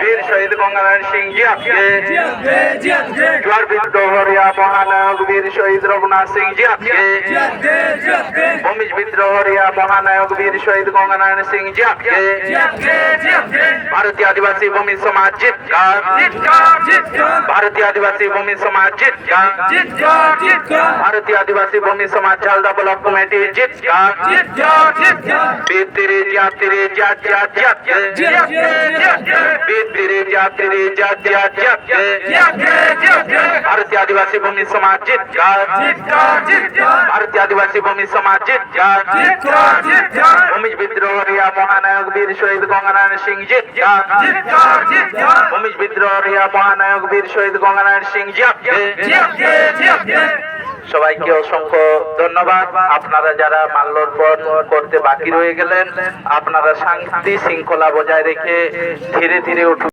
বীর শহীদ গঙ্গানারায়ণ সিং জি আপকে জোয়ার বিদ্রোহরিয়া মহানায়ক বীর শহীদ রঘুনাথ সিং জি বিদ্রোহ রিয়া মহানায়ক বীর শহীদ গঙ্গানারায়ণ সিং জিয়াকে ভারতীয় আদিবাসী ভূমি সমাজ জিতকার ভারতীয় আদিবাসী ভূমি সমাজ জিতকার ভারতীয় আদিবাসী ভূমি সমাজ ঝালদা ব্লক কমিটি জিতকার বিদ্রে জাতিরে জাতি বিদ্রে জাতিরে জাতি ভারতীয় আদিবাসী ভূমি সমাজ ভারতীয় আদিবাসী ভূমি সমাজ ভূমিজ বিদ্রোহ রিয়া মহানায়ক বীর শহীদ গঙ্গানারায়ণ সিং জিত ভূমিজ বিদ্রোহ রিয়া মহানায়ক বীর শহীদ গঙ্গানারায়ণ সিং জিয়া সবাইকে অসংখ্য ধন্যবাদ। আপনারা যারা মাল্যর্পণ করতে বাকি রয়ে গেলেন আপনারা শান্তি শৃঙ্খলা বজায় রেখে ধীরে ধীরে উঠুন।